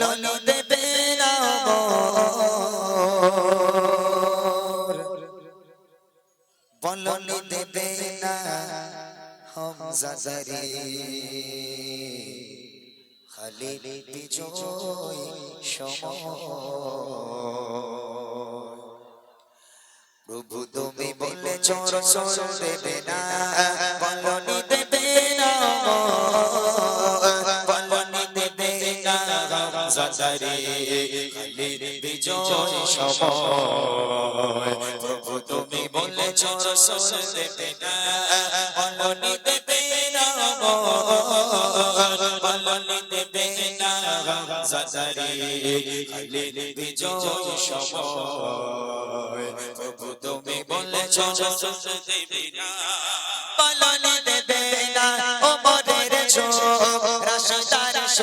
বলনি দেবে। বলনি দেবে না হামজাদারি খালি বিজয় প্রভু তুমি বললে চোর চোর দেবে না। হামজাদারি খালি বিজয় সময়। প্রভু তুমি চোর চোর দেবে না, বলনি দেবে না, বলনি দেবে না হামজাদারি খালি বিজয় সময়। প্রভু তুমি বলেছ দেবে না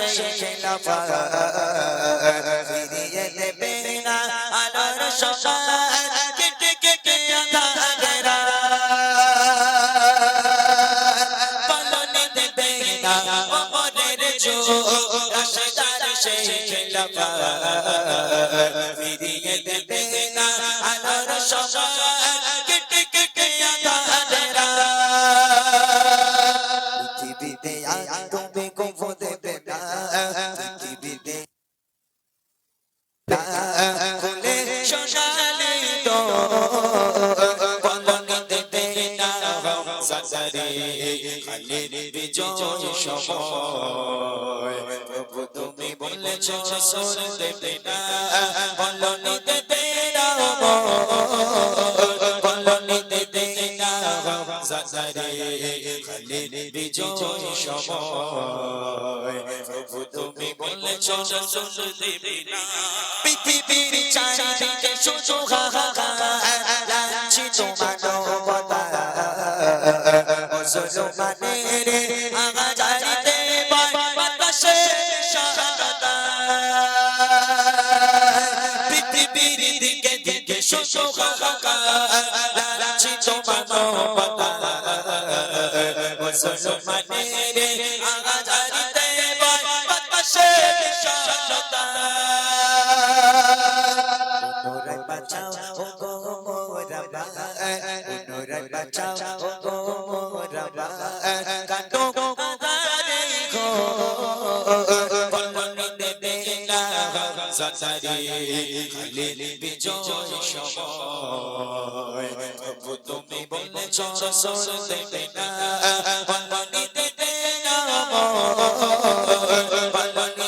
সেই খেলাফা ফিরিয়ে দেবে না আলোর সকাল কেটে কেটে আধারেরা পালনে দেবে না ও মরের ছোট রাশিদার সেই খেলাফা সাসারে খালি বিজয় সময়। প্রভু তুমি বলেছ, সোর দেবে বলনি দেবে না, বলনি দেবে না সাসারে খালি বিজয় সময়। প্রভু তুমি বলেছ, সোর দেবে পৃথিবীর চারিদিকে মুসলমানের আগাজারিতে বাতাসে শাহাদাত পৃথিবীর দিকে দিকে শুধু হাহাকার লাঞ্ছিত মানবতা। মুসলমানের আগাজারিতে পুনরায় বাঁচাও ও গো মোরা কাটো আদারে গো বলনি দেবে না সাসারি খালি বিজয় সময় প্রভু তুমি বলেছ সোর দেবে না বলনি দেবে না বলনি